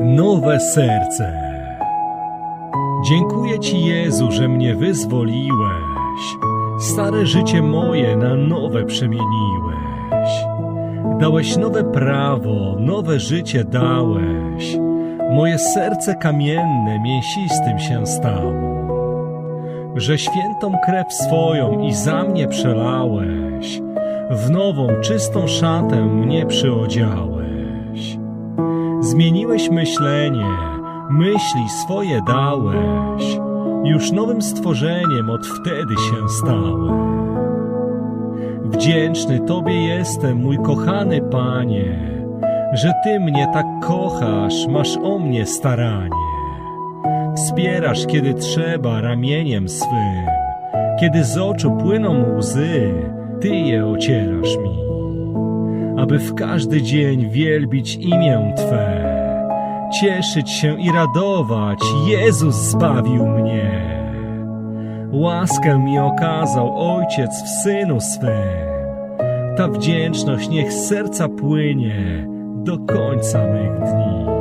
nowe serce. Dziękuję Ci, Jezu, że mnie wyzwoliłeś. Stare życie moje na nowe przemieniłeś. Dałeś nowe prawo, nowe życie dałeś. Moje serce kamienne mięsistym się stało. Że świętą krew swoją i za mnie przelałeś. W nową, czystą szatę mnie przyodziałeś. Zmieniłeś myślenie, myśli swoje dałeś. Już nowym stworzeniem od wtedy się stałem. Wdzięczny Tobie jestem, mój kochany Panie, że Ty mnie tak kochasz, masz o mnie staranie. Wspierasz, kiedy trzeba, ramieniem swym, kiedy z oczu płyną łzy, Ty je ocierasz mi, aby w każdy dzień wielbić imię Twe, cieszyć się i radować, Jezus zbawił mnie. Łaskę mi okazał Ojciec w Synu swym. Ta wdzięczność niech serca płynie do końca mych dni.